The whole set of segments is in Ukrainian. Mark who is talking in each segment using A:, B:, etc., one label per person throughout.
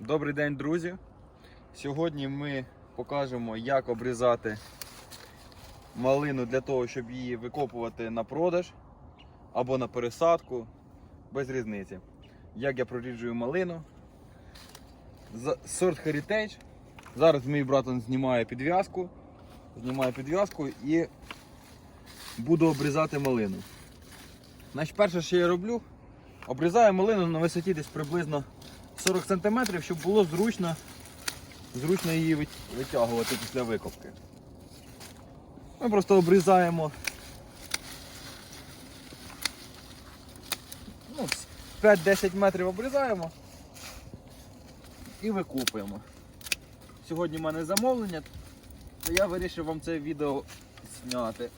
A: Добрий день, друзі! Сьогодні ми покажемо, як обрізати малину для того, щоб її викопувати на продаж або на пересадку, без різниці. Як я проріджую малину. Сорт Heritage. Зараз мій брат знімає підв'язку. Знімає підв'язку і буду обрізати малину. Значить, перше, що я роблю, обрізаю малину на висоті десь приблизно 40 см, щоб було зручно, зручно її витягувати після викопки. Ми просто обрізаємо ну, 5-10 метрів обрізаємо і викопуємо. Сьогодні в мене замовлення, то я вирішив вам це відео зняти.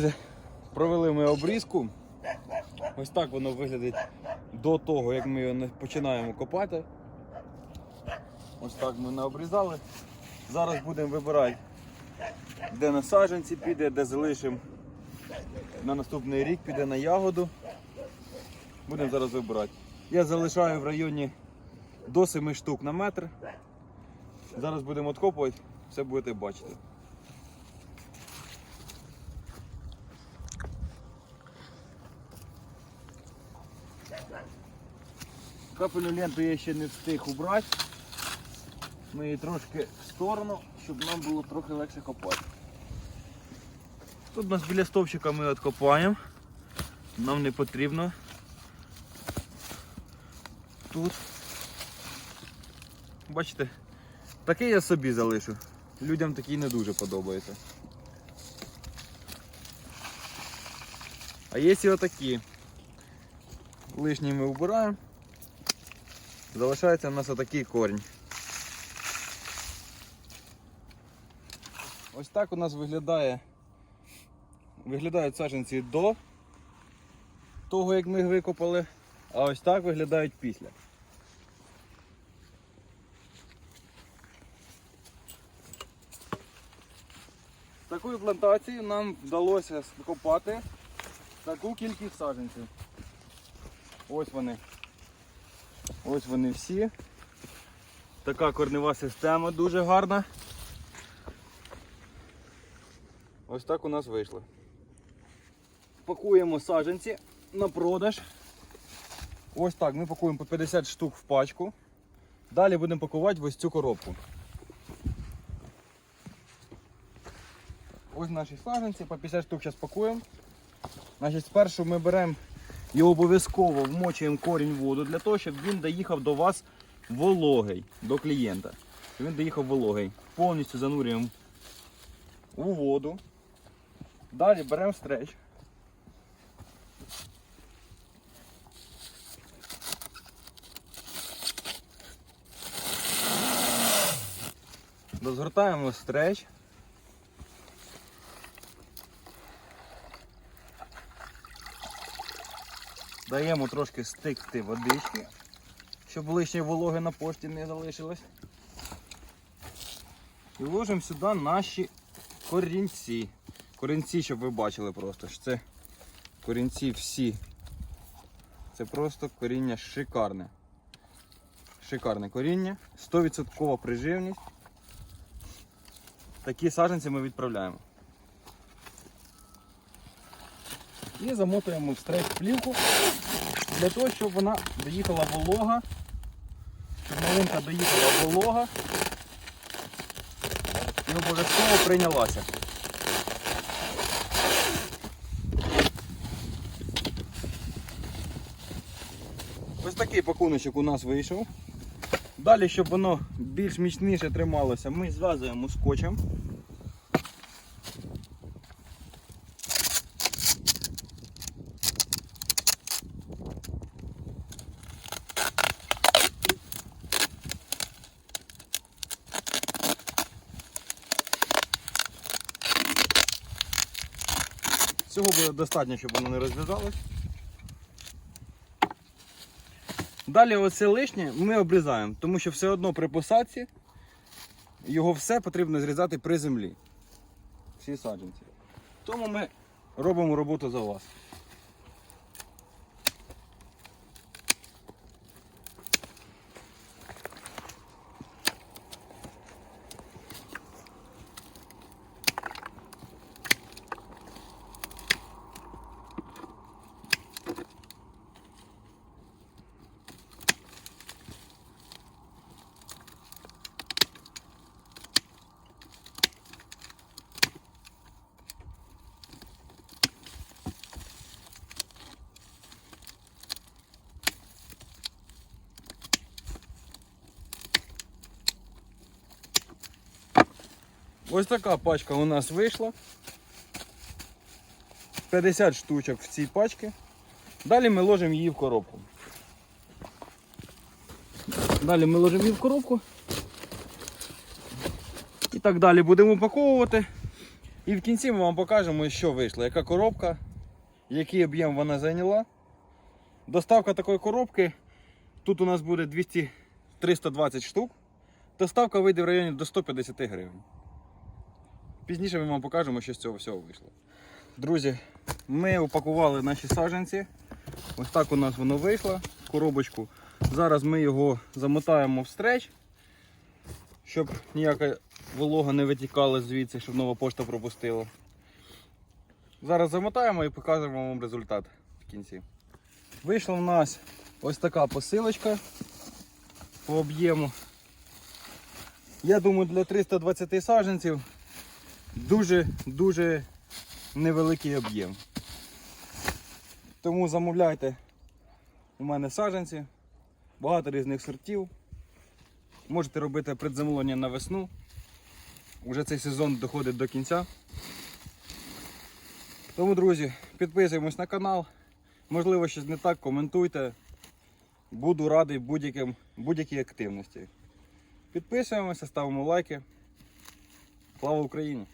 A: Друзі, провели ми обрізку. Ось так воно виглядить до того, як ми його починаємо копати. Ось так ми наобрізали. Зараз будемо вибирати, де на саджанці піде, де залишимо на наступний рік, піде на ягоду. Будемо зараз вибирати. Я залишаю в районі до 7 штук на метр. Зараз будемо откопувати, все будете бачити. Капельну ленту я ще не встиг убрати. Ми її трошки в сторону, щоб нам було трохи легше копати. Тут у нас біля стовпчика ми відкопаємо. Нам не потрібно. Тут. Бачите, такий я собі залишу. Людям такий не дуже подобається. А є і отакі. Лишні ми вбираємо. Залишається у нас отакий корінь. Ось так у нас виглядає. Виглядають саджанці до того, як ми їх викопали, а ось так виглядають після. З такої плантації нам вдалося скопати таку кількість саджанців. Ось вони. Ось вони всі. Така корнева система дуже гарна. Ось так у нас вийшло. Пакуємо саджанці на продаж. Ось так, ми пакуємо по 50 штук в пачку. Далі будемо пакувати ось цю коробку. Ось наші саджанці, по 50 штук зараз пакуємо. Значить, спершу ми беремо і обов'язково вмочуємо корінь в воду для того, щоб він доїхав до вас вологий, до клієнта. Щоб він доїхав вологий. Повністю занурюємо у воду. Далі беремо стреч. Розгортаємо стреч. Даємо трошки стикти водички, щоб лишньої вологи на пошті не залишилось. І вложимо сюди наші корінці. Корінці, щоб ви бачили просто, що це корінці всі. Це просто коріння шикарне. Шикарне коріння, 100% приживність. Такі саджанці ми відправляємо. І замотуємо в стрейт плівку для того, щоб вона доїхала волога, щоб малинка доїхала волога і обов'язково прийнялася. Ось такий пакуночок у нас вийшов. Далі, щоб воно більш міцніше трималося, ми зв'язуємо скотчем. Цього буде достатньо, щоб воно не розв'язалось. Далі оце лишнє ми обрізаємо, тому що все одно при посадці його все потрібно зрізати при землі. Всі саджанці. Тому ми робимо роботу за вас. Ось така пачка у нас вийшла. 50 штучок в цій пачці. Далі ми ложимо її в коробку. Далі ми ложимо її в коробку. І так далі будемо упаковувати. І в кінці ми вам покажемо, що вийшло, яка коробка, який об'єм вона зайняла. Доставка такої коробки. Тут у нас буде 200 320 штук. Доставка вийде в районі до 150 гривень. Пізніше ми вам покажемо, що з цього всього вийшло. Друзі, ми упакували наші саджанці. Ось так у нас воно вийшло коробочку. Зараз ми його замотаємо в стреч, щоб ніяка волога не витікала звідси, щоб нова пошта пропустила. Зараз замотаємо і покажемо вам результат в кінці. Вийшла в нас ось така посилочка по об'єму. Я думаю, для 320 саджанців дуже-дуже невеликий об'єм. Тому замовляйте у мене саджанці, багато різних сортів. Можете робити предзамовлення на весну. Уже цей сезон доходить до кінця. Тому, друзі, підписуємось на канал. Можливо, щось не так, коментуйте. Буду радий будь-якій активності. Підписуємося, ставимо лайки. Слава Україні!